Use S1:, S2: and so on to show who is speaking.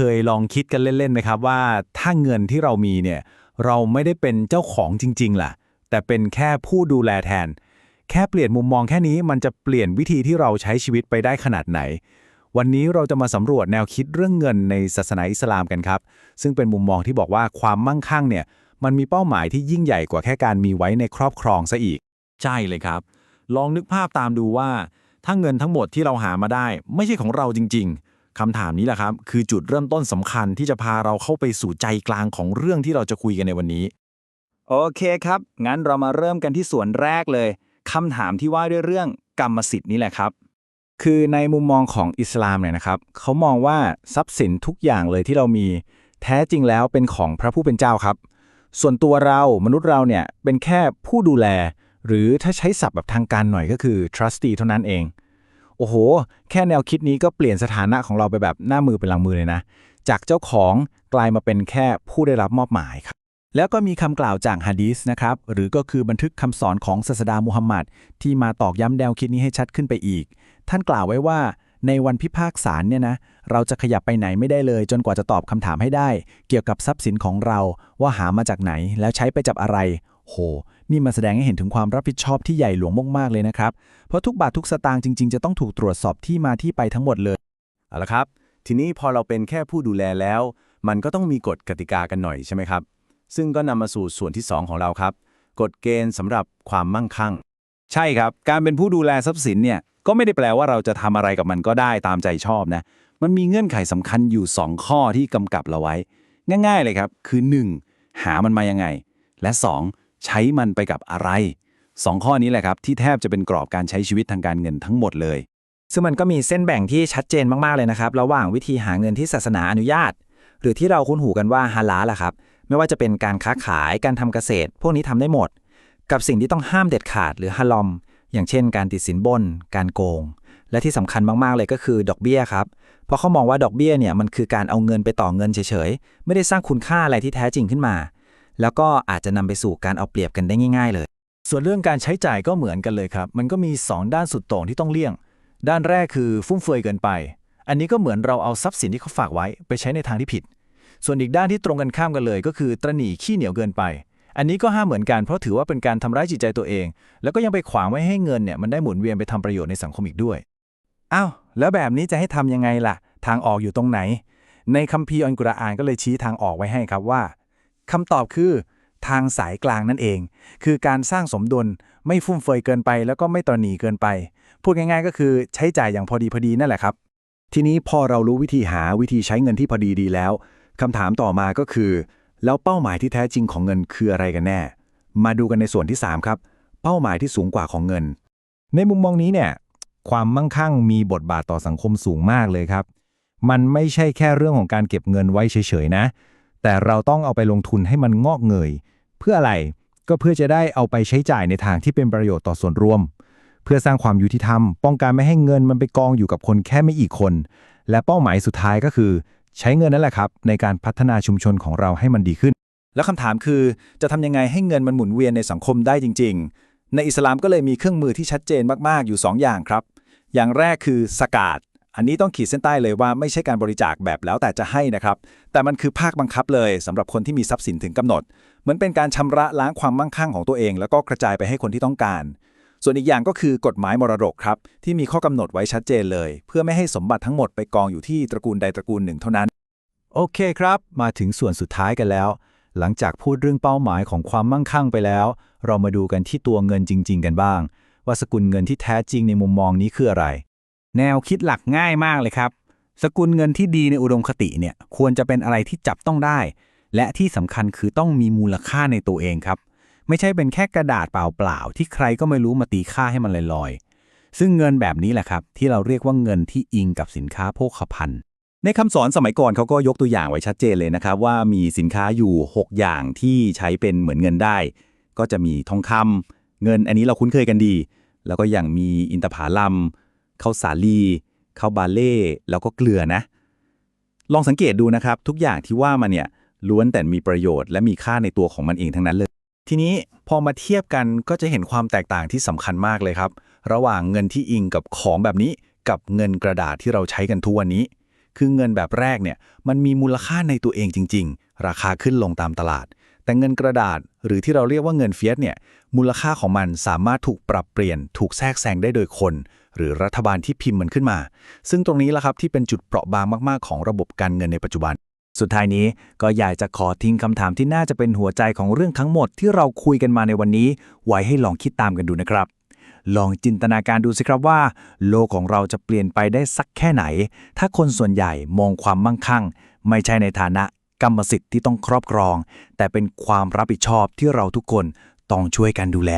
S1: เคยลองคิดกันเล่นๆไหมครับว่าถ้าเงินที่เรามีเนี่ยเราไม่ได้เป็นเจ้าของจริงๆล่ะ แต่เป็นแค่ผู้ดูแลแทน แค่เปลี่ยนมุมมองแค่นี้มันจะเปลี่ยนวิธีที่เราใช้ชีวิตไปได้ขนาดไหน วันนี้เราจะมาสำรวจแนวคิดเรื่องเงินในศาสนาอิสลามกันครับ ซึ่งเป็นมุมมองที่บอกว่าความมั่งคั่งเนี่ยมันมีเป้าหมายที่ยิ่งใหญ่กว่าแค่การมีไว้ในครอบครองซะอีก
S2: ใช่เลยครับ ลองนึกภาพตามดูว่า ถ้าเงินทั้งหมดที่เราหามาได้ ไม่ใช่ของเราจริงๆ คำถามนี้แหละครับ คือจุดเริ่มต้นสำคัญที่จะพาเราเข้าไปสู่ใจกลางของเรื่องที่เราจะคุยกันในวันนี้
S3: โอเคครับ งั้นเรามาเริ่มกันที่ส่วนแรกเลยคำถามที่ว่าด้วยเรื่องกรรมสิทธิ์นี่แหละครับ คือในมุมมองของอิสลามเนี่ยนะครับเขามองว่าทรัพย์สินทุกอย่างเลยที่เรามี แท้จริงแล้วเป็นของพระผู้เป็นเจ้าครับ ส่วนตัวเรามนุษย์เราเนี่ยเป็นแค่ผู้ดูแล หรือถ้าใช้ศัพท์แบบทางการหน่อยก็คือ trustee เท่านั้นเอง โอ้โห แค่แนวคิดนี้ก็เปลี่ยนสถานะของเราไปแบบหน้ามือเป็นหลังมือเลยนะ จากเจ้าของกลายมาเป็นแค่ผู้ได้รับมอบหมายครับ แล้วก็มีคำกล่าวจากฮะดีสนะครับ หรือก็คือบันทึกคำสอนของศาสดามุฮัมมัดที่มาตอกย้ำแนวคิดนี้ให้ชัดขึ้นไปอีก ท่านกล่าวไว้ว่าในวันพิพากษาเนี่ยนะ เราจะขยับไปไหนไม่ได้เลย จนกว่าจะตอบคำถามให้ได้ เกี่ยวกับทรัพย์สินของเราว่าหามาจากไหนแล้วใช้ไปจับอะไร โห นี่มันแสดงให้เห็นถึงความรับผิดชอบที่ใหญ่หลวงมากๆเลยนะครับ เพราะทุกบาททุกสตางค์จริง ๆ จะต้องถูกตรวจสอบที่มาที่ไปทั้งหมดเลย
S4: เอาละครับ ทีนี้พอเราเป็นแค่ผู้ดูแลแล้ว มันก็ต้องมีกฎกติกากันหน่อยใช่ไหมครับ ซึ่งก็นำมาสู่ส่วนที่ 2 ของเราครับ กฎเกณฑ์สำหรับความมั่งคั่ง
S3: ใช่ครับ การเป็นผู้ดูแลทรัพย์สินเนี่ย ก็ไม่ได้แปลว่าเราจะทำอะไรกับมันก็ได้ตามใจชอบนะ มันมีเงื่อนไขสำคัญอยู่ 2 ข้อที่กำกับเราไว้ ง่าย ๆ เลยครับ คือ 1. หามันมายังไง และ 2. ใช้มันไปกับอะไร 2 ข้อนี้แหละครับ ที่แทบจะเป็นกรอบการใช้ชีวิตทางการเงินทั้งหมดเลย
S5: ซึ่งมันก็มีเส้นแบ่งที่ชัดเจนมากๆเลยนะครับ ระหว่างวิธีหาเงินที่ศาสนาอนุญาต หรือที่เราคุ้นหูกันว่าฮาลาล่ะครับ ไม่ว่าจะเป็นการค้าขายการทำเกษตร พวกนี้ทำได้หมด กับสิ่งที่ต้องห้ามเด็ดขาดหรือฮารอม อย่างเช่น การติดสินบน การโกง และที่สำคัญมากๆเลยก็คือดอกเบี้ยครับเพราะเขามองว่าดอกเบี้ยเนี่ยมันคือการเอาเงินไปต่อเงินเฉยๆไม่ได้สร้างคุณค่าอะไรที่แท้จริงขึ้นมา แล้วก็อาจจะนำไปสู่การเอาเปรียบกันได้ง่าย ๆ เลย
S1: ส่วนเรื่องการใช้จ่ายก็เหมือนกันเลยครับ มันก็มี 2 ด้านสุดโต่งที่ต้องเลี่ยง ด้านแรกคือฟุ่มเฟือยเกินไป อันนี้ก็เหมือนเราเอาทรัพย์สินที่เขาฝากไว้ไปใช้ในทางที่ผิด ส่วนอีกด้านที่ตรงกันข้ามกันเลย ก็คือตระหนี่ขี้เหนียวเกินไป อันนี้ก็ห้ามเหมือนกันเพราะถือว่าเป็นการทำร้ายจิตใจตัวเอง แล้วก็ยังไปขวางไม่ให้เงินเนี่ยมันได้หมุนเวียนไปทำประโยชน์ในสังคมอีกด้วย
S3: อ้าวแล้วแบบนี้จะให้ทำยังไงล่ะ ทางออกอยู่ตรงไหน ในคัมภีร์อัลกุรอานก็เลยชี้ทางออกไว้ให้ครับว่า คำตอบคือ ทางสายกลางนั่นเอง คือการสร้างสมดุลไม่ฟุ่มเฟือยเกินไป แล้วก็ไม่ตระหนี่เกินไป พูดง่ายๆ ก็คือใช้จ่ายอย่างพอดีพอดีนั่นแหละครับ
S4: ทีนี้พอเรารู้วิธีหาวิธีใช้เงินที่พอดีดีแล้วคำถามต่อมาก็คือ แล้วเป้าหมายที่แท้จริงของเงินคืออะไรกันแน่ มาดูกันในส่วนที่ 3 ครับ เป้าหมายที่สูงกว่าของเงิน
S6: ในมุมมองนี้เนี่ยความมั่งคั่งมีบทบาทต่อสังคมสูงมากเลยครับ มันไม่ใช่แค่เรื่องของการเก็บเงินไว้เฉยๆนะ แต่เราต้องเอาไปลงทุนให้มันงอกเงย เพื่ออะไรก็เพื่อจะได้เอาไปใช้จ่ายในทางที่เป็นประโยชน์ต่อส่วนรวม เพื่อสร้างความยุติธรรม ป้องกันไม่ให้เงินมันไปกองอยู่กับคนแค่ไม่กี่คน และเป้าหมายสุดท้ายก็คือ ใช้เงินนั่นแหละครับ ในการพัฒนาชุมชนของเราให้มันดีขึ้น
S3: แล้วคำถามคือจะทำยังไงให้เงินมันหมุนเวียนในสังคมได้จริง ๆ ในอิสลามก็เลยมีเครื่องมือที่ชัดเจนมากๆอยู่ 2 อย่างครับ อย่างแรกคือสกาด อันนี้ต้องขีดเส้นใต้เลยว่าไม่ใช่การบริจาคแบบแล้วแต่จะให้นะครับ แต่มันคือภาคบังคับเลยสำหรับคนที่มีทรัพย์สินถึงกำหนด เหมือนเป็นการชำระล้างความมั่งคั่งของตัวเอง แล้วก็กระจายไปให้คนที่ต้องการ ส่วนอีกอย่างก็คือกฎหมายมรดกครับ ที่มีข้อกำหนดไว้ชัดเจนเลย เพื่อไม่ให้สมบัติทั้งหมดไปกองอยู่ที่ตระกูลใดตระกูลหนึ่งเท่านั้น
S1: โอเคครับ มาถึงส่วนสุดท้ายกันแล้ว หลังจากพูดเรื่องเป้าหมายของความมั่งคั่งไปแล้ว เรามาดูกันที่ตัวเงินจริง ๆ กันบ้าง ว่าสกุลเงินที่แท้จริงในมุมมองนี้คืออะไร
S3: แนวคิดหลักง่ายมากเลยครับ สกุลเงินที่ดีในอุดมคติเนี่ยควรจะเป็นอะไรที่จับต้องได้ และที่สำคัญคือต้องมีมูลค่าในตัวเองครับ ไม่ใช่เป็นแค่กระดาษเปล่าๆที่ใครก็ไม่รู้มาตีค่าให้มันลอยๆ ซึ่งเงินแบบนี้แหละครับ ที่เราเรียกว่าเงินที่อิงกับสินค้าโภคภัณฑ์ในคำสอนสมัยก่อนเขาก็ยกตัวอย่างไว้ชัดเจนเลยนะครับ ว่ามีสินค้าอยู่ 6 อย่างที่ใช้เป็นเหมือนเงินได้ ก็จะมีทองคำเงินอันนี้เราคุ้นเคยกันดี แล้วก็อย่างมีอินทผลัม ข้าวสาลีข้าวบาเล่แล้วก็เกลือนะ ลองสังเกตดูนะครับ ทุกอย่างที่ว่ามาเนี่ยล้วนแต่มีประโยชน์และมีค่าในตัวของมันเองทั้งนั้นเลย ทีนี้พอมาเทียบกันก็จะเห็นความแตกต่างที่สำคัญมากเลยครับ ระหว่างเงินที่อิงกับของแบบนี้กับเงินกระดาษที่เราใช้กันทุกวันนี้
S1: คือเงินแบบแรกเนี่ยมันมีมูลค่าในตัวเองจริง ๆ ราคาขึ้นลงตามตลาด แต่เงินกระดาษหรือที่เราเรียกว่าเงินเฟียสเนี่ยมูลค่าของมันสามารถถูกปรับเปลี่ยน ถูกแทรกแซงได้โดยคน หรือรัฐบาลที่พิมพ์มันขึ้นมา ซึ่งตรงนี้แหละครับที่เป็นจุดเปราะบางมากๆ ของระบบการเงินในปัจจุบัน
S3: สุดท้ายนี้ก็อยากจะขอทิ้งคำถามที่น่าจะเป็นหัวใจของเรื่องทั้งหมดที่เราคุยกันมาในวันนี้ ไว้ให้ลองคิดตามกันดูนะครับ ลองจินตนาการดูสิครับว่า โลกของเราจะเปลี่ยนไปได้สักแค่ไหน ถ้าคนส่วนใหญ่มองความมั่งคั่ง ไม่ใช่ในฐานะกรรมสิทธิ์ที่ต้องครอบครอง แต่เป็นความรับผิดชอบที่เราทุกคนต้องช่วยกันดูแล